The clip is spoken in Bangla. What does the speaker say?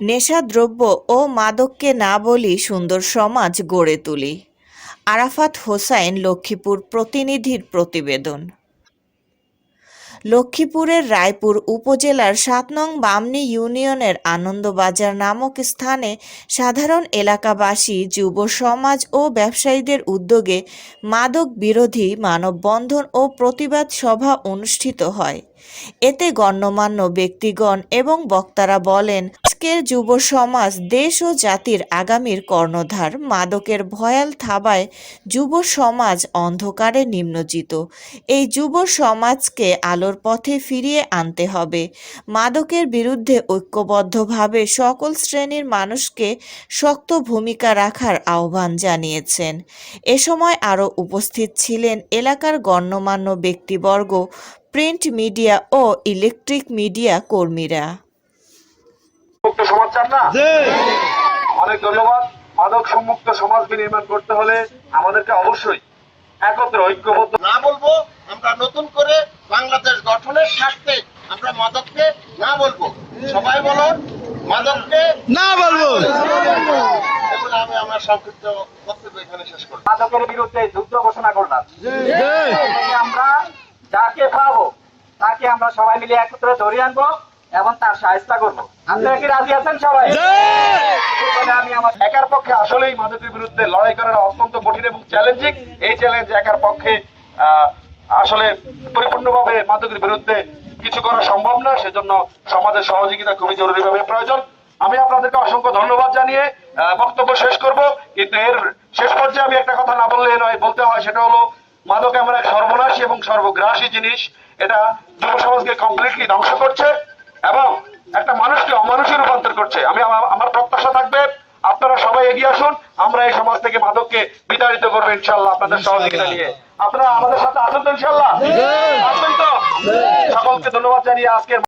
নেশাদ্রব্য ও মাদককে না বলি সুন্দর সমাজ গড়ে তুলি। আরাফাত হোসাইন লক্ষ্মীপুর প্রতিনিধির প্রতিবেদন। লক্ষ্মীপুরের রায়পুর উপজেলার সাত নং বামনী ইউনিয়নের আনন্দবাজার নামক স্থানে সাধারণ এলাকাবাসী, যুব সমাজ ও ব্যবসায়ীদের উদ্যোগে মাদক বিরোধী মানববন্ধন ও প্রতিবাদ সভা অনুষ্ঠিত হয়। এতে গণ্যমান্য ব্যক্তিগণ এবং বক্তারা বলেন, আজকের যুব সমাজ দেশ ও জাতির আগামীর কর্ণধার মাদকের ভয়াল থাবায় যুব সমাজ অন্ধকারে নিম্নজিত। এই যুব সমাজকে আলোর পথে ফিরিয়ে আনতে হবে। মাদকের বিরুদ্ধে ঐক্যবদ্ধভাবে সকল শ্রেণির মানুষকে শক্ত ভূমিকা রাখার আহ্বান জানিয়েছেন। এ সময় আরও উপস্থিত ছিলেন এলাকার গণ্যমান্য ব্যক্তিবর্গ প্রিন্ট মিডিয়া ও ইলেকট্রিক মিডিয়া কর্মীরা। অনেক ধন্যবাদ। মাদক সম্মুক্ত সমাজ বিনির্মাণ করতে হলে আমাদেরকে অবশ্যই একত্রে ঐক্যবদ্ধ না বলব আমরা নতুন করে বাংলাদেশ গঠনের স্বার্থে আমরা মাদককে না বলব। সবাই বলো মাদককে না বলব। আমি আমার সংক্ষিপ্ত বক্তব্য এখানে শেষ করব মাদকের বিরুদ্ধে যুদ্ধ ঘোষণা করলাম। যাকে পাবো তাকে আমরা সবাই মিলে একত্রে ধরে আনব এবং তার সাহায্য করব। আপনারা কি রাজি আছেন সবাই? আমি আমার একার পক্ষে আসলেই মাদকের বিরুদ্ধে লড়াই করাটা অত্যন্ত কঠিন এবং চ্যালেঞ্জিং এই চ্যালেঞ্জ একার পক্ষে আসলে পরিপূর্ণভাবে মাদকের বিরুদ্ধে কিছু করা সম্ভব না সেজন্য সমাজের সহযোগিতা খুবই জরুরিভাবে প্রয়োজন। আমি আপনাদেরকে অসংখ্য ধন্যবাদ জানিয়ে বক্তব্য শেষ করব। কিন্তু এর শেষ পর্যায়ে আমি একটা কথা না বললে নয় বলতে হয় সেটা হলো মাদক এমন এক সর্বনাশী এবং সর্বগ্রাসী জিনিস। এটা যুব সমাজকে কমপ্লিটলি ধ্বংস করছে এবং একটা মানুষকে অমানুষে রূপান্তর করছে। আমি আমার- আমার প্রত্যাশা থাকবে আপনারা সবাই এগিয়ে আসুন আমরা এই সমাজ থেকে মাদককে বিতাড়িত করব ইনশাল্লাহ আপনাদের সহযোগিতা নিয়ে। আপনারা আমাদের সাথে আসুন তো ইনশাল্লাহ আসবেন তো? সকলকে ধন্যবাদ জানিয়ে আজকের